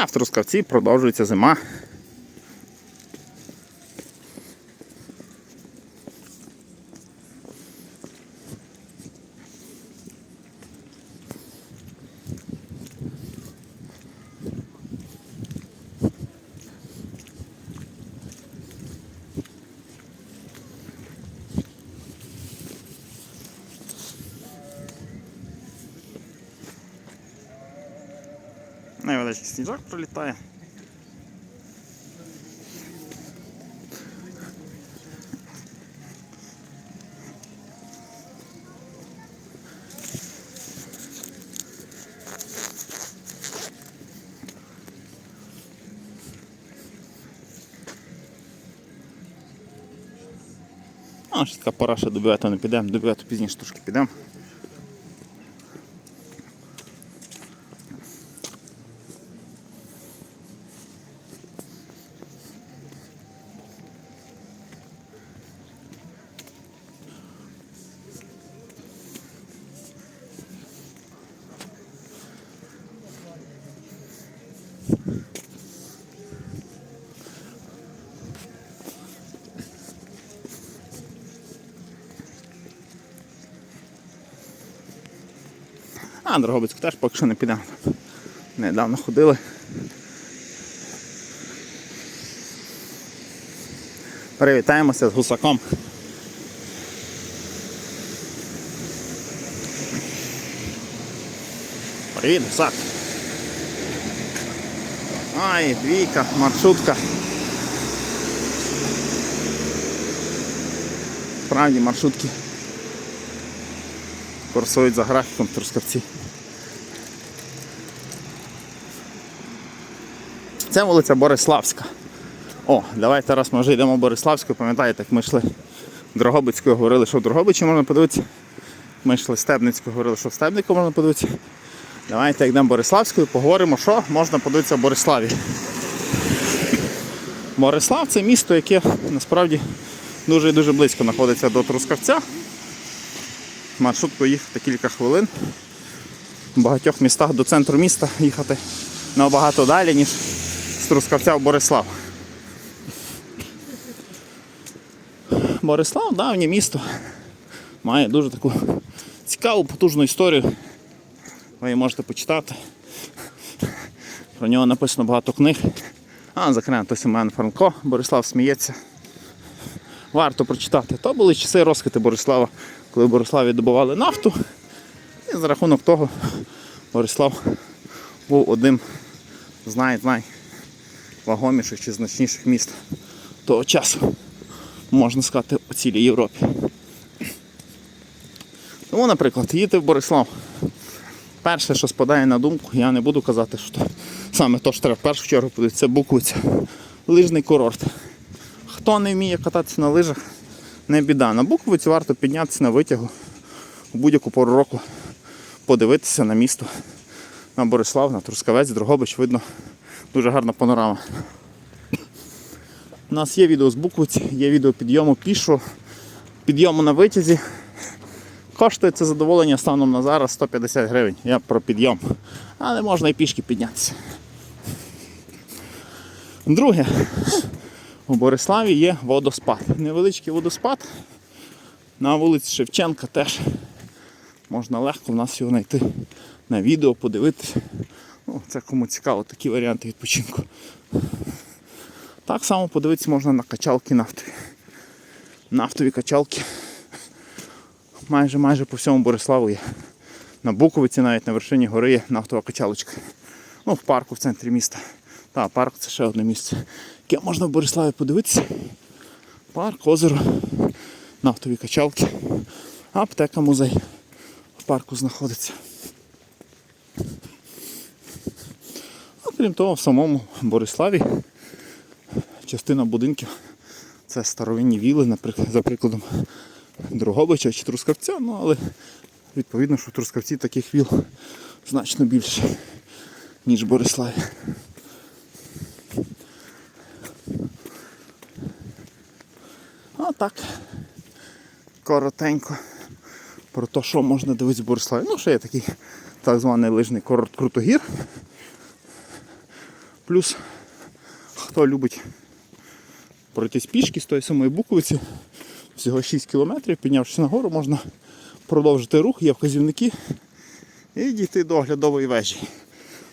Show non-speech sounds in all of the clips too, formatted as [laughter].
А в Трускавці продовжується зима. Невеличкий сніжок пролітає. А, ще така пора ще до бювету не підемо, до пізніше трошки підемо. А, Дрогобицьку теж поки що не підемо. Недавно ходили. Привітаємося з гусаком. Привіт, гусак. Ай, двійка, маршрутка. Справді маршрутки курсують за графіком Трускавці. Це вулиця Бориславська. О, давайте раз ми вже йдемо Бориславською, пам'ятаєте, як ми йшли Дрогобицькою, говорили, що в Дрогобичі можна подивитися. Ми йшли Стебницькою, говорили, що в Стебнику можна подивитися. Давайте йдемо Бориславською, поговоримо, що можна подивитися в Бориславі. Борислав це місто, яке насправді дуже і дуже близько знаходиться до Трускавця. Маршруткою їхати кілька хвилин. В багатьох містах до центру міста їхати набагато далі, ніж з Трускавця в Борислав. Борислав давнє місто. Має дуже таку цікаву, потужну історію. Ви її можете почитати. Про нього написано багато книг. А, зокрема, той Семен Франко, Борислав сміється. Варто прочитати. То були часи розквіти Борислава, коли в Бориславі добували нафту. І за рахунок того Борислав був одним з най, найвагоміших чи значніших міст того часу, можна сказати, у цілій Європі. Тому, наприклад, їдете в Борислав. Перше, що спадає на думку, я не буду казати, що саме то, що треба в першу чергу подивитися, це Буковиця. Лижний курорт. Хто не вміє кататися на лижах, не біда. На Буковицю варто піднятися на витягу у будь-яку пору року, подивитися на місто, на Борислав, на Трускавець, Дрогобич, видно дуже гарна панорама. У нас є відео з Буковиці, є відео підйому пішого, підйому на витязі. Коштує це задоволення станом на зараз 150 гривень. Я про підйом. Але можна і пішки піднятися. Друге, у Бориславі є водоспад. Невеличкий водоспад. На вулиці Шевченка теж можна легко в нас його знайти на відео, подивитися. Ну, це кому цікаво, такі варіанти відпочинку. Так само подивитися можна на качалки нафтові. Нафтові качалки. Майже майже по всьому Бориславу є. На Буковиці навіть на вершині гори є нафтова качалочка. Ну, в парку в центрі міста. Та, парк це ще одне місце. Яке можна в Бориславі подивитися. Парк, озеро, нафтові качалки. Аптека, музей в парку знаходиться. Окрім того, в самому Бориславі частина будинків це старовинні віли, наприклад, за прикладом Дрогобича чи Трускавця, ну але відповідно, що в Трускавці таких віл значно більше, ніж в Бориславі. Так, коротенько про те, що можна дивитися в Бориславі. Ну, ще є такий так званий лижний курорт Крутогір. Плюс, хто любить пройтись пішки з тої самої Буковиці, всього 6 кілометрів, піднявшись нагору, можна продовжити рух, є вказівники і дійти до оглядової вежі.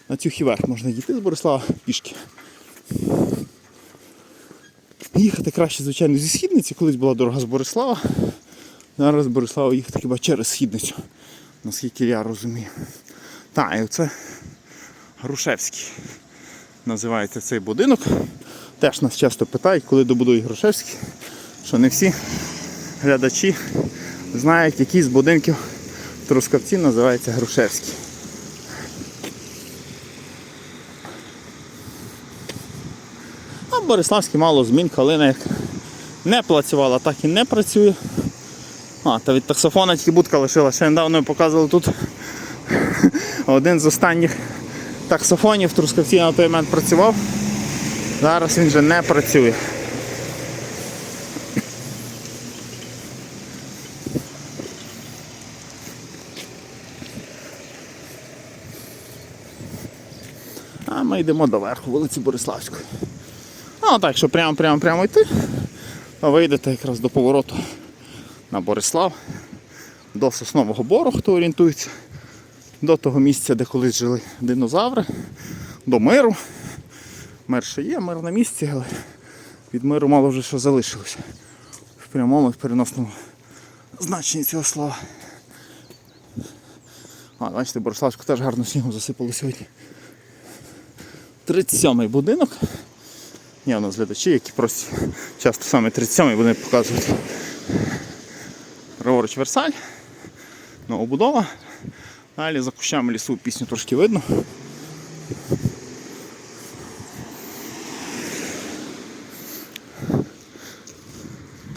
На цю хіверх можна дійти з Борислава пішки. Їхати краще, звичайно, зі східниці, колись була дорога з Борислава. Зараз Борислава їхати хіба через східницю, наскільки я розумію. Так, і оце Грушевський. Називається цей будинок. Теж нас часто питають, коли добудують Грушевський, що не всі глядачі знають, який з будинків в Трускавці називається Грушевський. А в Бориславській мало змін, калина як не працювала, так і не працює. А, та від таксофона тільки будка лишила. Ще недавно я показував тут [laughs] один з останніх таксофонів в Трускавці на той момент працював. Зараз він вже не працює. А ми йдемо до верху, вулиці Бориславської. А так, якщо прямо прямо прямо йти, то вийдете якраз до повороту на Борислав, до Соснового Бору, хто орієнтується, до того місця, де колись жили динозаври, до миру. Мир ще є, мир на місці, але від миру мало вже що залишилося. В прямому в переносному значенні цього слова. А, бачите, Бориславську теж гарно снігом засипало сьогодні. 37-й будинок. Є у нас глядачі, які просто часто саме 37-й вони показують. Праворуч Версаль. Новобудова. Далі за кущами лісу пісню трошки видно.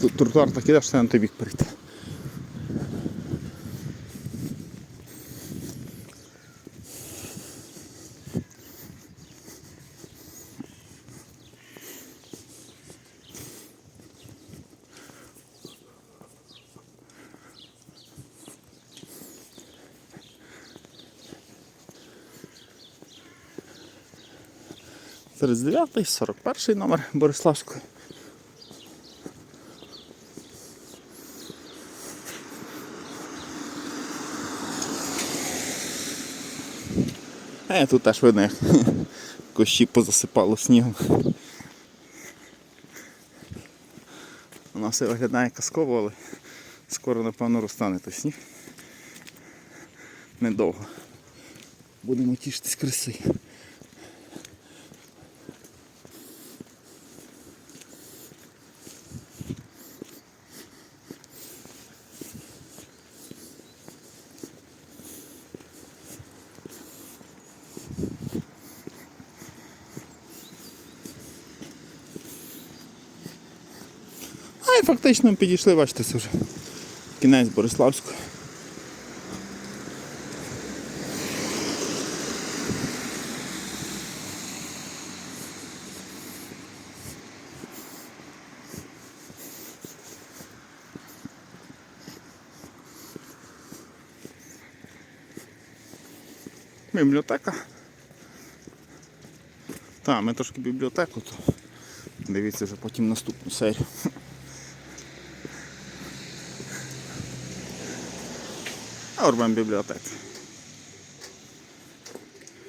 Тут тротуар так іде, що на той бік перейти. Зараз 9 41 номер Бориславської. Е, тут теж видно, як [laughs] кущі позасипало снігом. Воно все виглядає казково, але скоро напевно розтане той сніг. Недовго. Будемо тішитись краси. І фактично підійшли, бачите, це вже кінець Бориславського. Бібліотека. Так, ми трошки бібліотеку, то дивіться вже потім наступну серію. А Урбан бібліотека.